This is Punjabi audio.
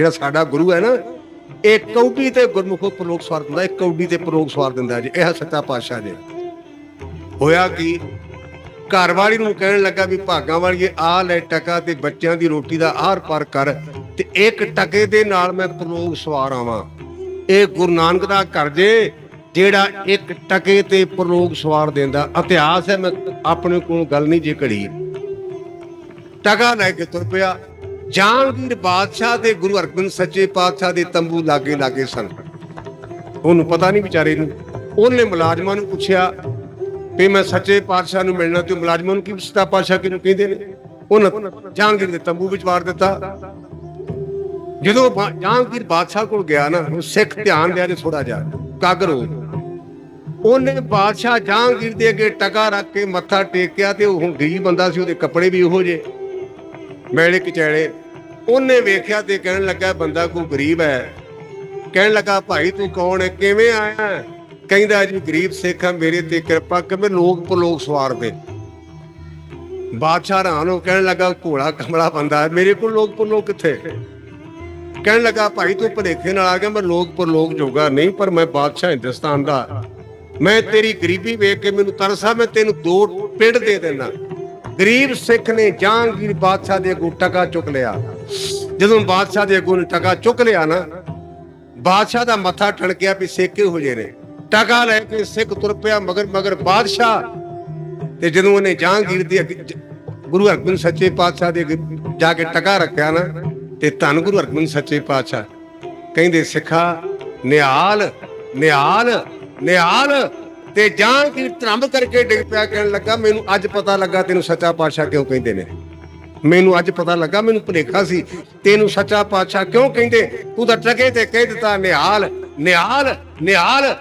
ਜਿਹੜਾ ਸਾਡਾ ਗੁਰੂ ਹੈ ਨਾ ਇਹ ਕੌਡੀ ਤੇ ਗੁਰਮੁਖ ਪ੍ਰਲੋਕ ਸਵਾਰ ਦਿੰਦਾ ਇਹ ਕੌਡੀ ਤੇ ਪ੍ਰਲੋਕ ਸਵਾਰ ਦਿੰਦਾ ਜੀ, ਇਹ ਸੱਚਾ ਪਾਤਸ਼ਾਹ ਜੀ। ਹੋਇਆ ਕੀ? ਘਰ ਵਾਲੀ ਨੂੰ ਕਹਿਣ ਲੱਗਾ ਵੀ ਭਾਗਾਂ ਵਾਲੀਏ ਆ ਲੈ ਟਕਾ ਤੇ ਬੱਚਿਆਂ ਦੀ ਰੋਟੀ ਦਾ ਆਰ ਪਾਰ ਕਰ, ਤੇ ਇੱਕ ਟਕੇ ਦੇ ਨਾਲ ਮੈਂ ਪ੍ਰਲੋਕ ਸਵਾਰ ਆਵਾਂ। ਇਹ ਗੁਰੂ ਨਾਨਕ ਦਾ ਘਰ ਜੇ, ਜਿਹੜਾ ਇੱਕ ਟਕੇ ਤੇ ਪ੍ਰਲੋਕ ਸਵਾਰ ਦਿੰਦਾ, ਇਤਿਹਾਸ ਹੈ ਮੈਂ ਆਪਣੇ ਕੋਲ ਗੱਲ ਨਹੀਂ ਜੇ ਘੜੀ। ਟਕਾ ਲੈ ਕੇ ਤੁਰ ਪਿਆ ਜਹਾਂਗੀਰ ਬਾਦਸ਼ਾਹ ਤੇ ਗੁਰੂ ਹਰਗੋਬਿੰਦ ਸੱਚੇ ਪਾਤਸ਼ਾਹ ਦੇ ਤੰਬੂ ਲਾਗੇ ਲਾਗੇ ਸਨ। ਉਹਨੂੰ ਪਤਾ ਨਹੀਂ ਵਿਚਾਰੇ ਨੂੰ। ਉਹਨੇ ਮੁਲਾਜ਼ਮਾਂ ਨੂੰ ਪੁੱਛਿਆ ਵੀ ਮੈਂ ਸੱਚੇ ਪਾਤਸ਼ਾਹ ਨੂੰ ਮਿਲਣਾ ਤੇ ਮੁਲਾਜ਼ਮਾਂ ਨੂੰ ਕੀ ਸੱਚਾ ਪਾਤਸ਼ਾਹ ਕਿਹਨੂੰ ਕਹਿੰਦੇ ਨੇ? ਉਹਨਾਂ ਜਹਾਂਗੀਰ ਦੇ ਤੰਬੂ ਵਿੱਚ ਵਾਰ ਦਿੱਤਾ। ਜਦੋਂ ਜਹਾਂਗੀਰ ਬਾਦਸ਼ਾਹ ਕੋਲ ਗਿਆ ਨਾ ਉਹ ਸਿੱਖ ਧਿਆਨ ਦਿਆ ਜੇ ਥੋੜਾ ਜਿਹਾ ਕਾਗਰ ਹੋ ਉਹਨੇ ਬਾਦਸ਼ਾਹ ਜਹਾਂਗੀਰ ਦੇ ਅੱਗੇ ਟਕਾ ਰੱਖ ਕੇ ਮੱਥਾ ਟੇਕਿਆ ਤੇ ਉਹ ਗਰੀਬ ਬੰਦਾ ਸੀ, ਉਹਦੇ ਕੱਪੜੇ ਵੀ ਉਹੋ ਜੇ ਮੈਲੇ ਕਚੈਲੇ ਉਹਨੇ ਵੇਖਿਆ ਤੇ ਕਹਿਣ ਲੱਗਾ, ਬੰਦਾ ਕੋਈ ਗਰੀਬ ਹੈ। ਕਹਿਣ ਲੱਗਾ, ਭਾਈ, ਤੂੰ ਕੌਣ ਹੈ? ਕਿਵੇਂ ਆਇਆ? ਹੈ? ਕਹਿੰਦਾ, ਜੀ, ਗਰੀਬ ਸਿੱਖ ਆ ਮੇਰੇ ਤੇ ਕਿਰਪਾ ਕਿ ਮੈਂ ਲੋਕ ਪਲੋਕ ਸਵਾਰ ਦੇ ਬਾਦਸ਼ਾਹ ਰਾਂ ਨੂੰ ਕਹਿਣ ਲੱਗਾ ਘੋੜਾ ਕਮਲਾ ਬੰਦਾ ਮੇਰੇ ਕੋਲ ਲੋਕ ਪਰਲੋਕ ਕਿੱਥੇ? ਕਹਿਣ ਲੱਗਾ, ਭਾਈ, ਤੂੰ ਭਲੇਖੇ ਨਾਲ ਆ ਗਿਆ, ਮੈਂ ਲੋਕ ਪਰਲੋਕ ਜੋਗਾ ਨਹੀਂ, ਪਰ ਮੈਂ ਬਾਦਸ਼ਾਹ ਹਿੰਦੁਸਤਾਨ ਦਾ। ਮੈਂ ਤੇਰੀ ਗਰੀਬੀ ਵੇਖ ਕੇ ਮੈਨੂੰ ਤਰਸ ਆ, ਮੈਂ ਤੈਨੂੰ ਦੋ ਪਿੰਡ ਦੇ ਦੇਣਾ ਗਰੀਬ ਸਿੱਖ ਨੇ ਜਹਾਂਗੀਰ ਬਾਦਸ਼ਾਹ ਦੇ ਅੱਗੋਂ ਟਕਾ ਚੁੱਕ ਲਿਆ। ਜਦੋਂ ਬਾਦਸ਼ਾਹ ਦੇ ਅੱਗੋਂ ਟਕਾ ਚੁੱਕ ਲਿਆ ਨਾ, ਬਾਦਸ਼ਾਹ ਦਾ ਮੱਥਾ ਠਣਕਿਆ ਵੀ ਸੇਕੇ ਹੋ ਜੇ ਨੇ। ਟਕਾ ਲੈ ਕੇ ਸਿੱਖ ਤੁਰ ਪਿਆ ਮਗਰ ਮਗਰ ਬਾਦਸ਼ਾਹ। ਤੇ ਜਦੋਂ ਉਹਨੇ ਜਹਾਂਗੀਰ ਦੇ ਅੱਗੇ ਗੁਰੂ ਹਰਗੋਬਿੰਦ ਸੱਚੇ ਪਾਤਸ਼ਾਹ ਦੇ ਅੱਗੇ ਜਾ ਕੇ ਟਕਾ ਰੱਖਿਆ ਨਾ, ਤੇ ਧੰਨ ਗੁਰੂ ਹਰਗੋਬਿੰਦ ਸੱਚੇ ਪਾਤਸ਼ਾਹ। ਕਹਿੰਦੇ, ਸਿੱਖਾ, ਨਿਹਾਲ ਨਿਹਾਲ ਨਿਹਾਲ ਤੇ ਜਹਾਂਗੀਰ ਧਰੰਬ ਕਰਕੇ ਡਿੱਗ ਪਿਆ ਕਹਿਣ ਲੱਗਾ, ਮੈਨੂੰ ਅੱਜ ਪਤਾ ਲੱਗਾ ਤੈਨੂੰ ਸੱਚਾ ਪਾਤਸ਼ਾਹ ਕਿਉਂ ਕਹਿੰਦੇ ਨੇ? ਮੈਨੂੰ ਅੱਜ ਪਤਾ ਲੱਗਾ, ਮੈਨੂੰ ਭੁਲੇਖਾ ਸੀ। ਤੈਨੂੰ ਸੱਚਾ ਪਾਤਸ਼ਾਹ ਕਿਉਂ ਕਹਿੰਦੇ? ਤੂੰ ਤਾਂ ਟਕੇ ਤੇ ਕਹਿ ਦਿੱਤਾ, ਨਿਹਾਲ ਨਿਹਾਲ ਨਿਹਾਲ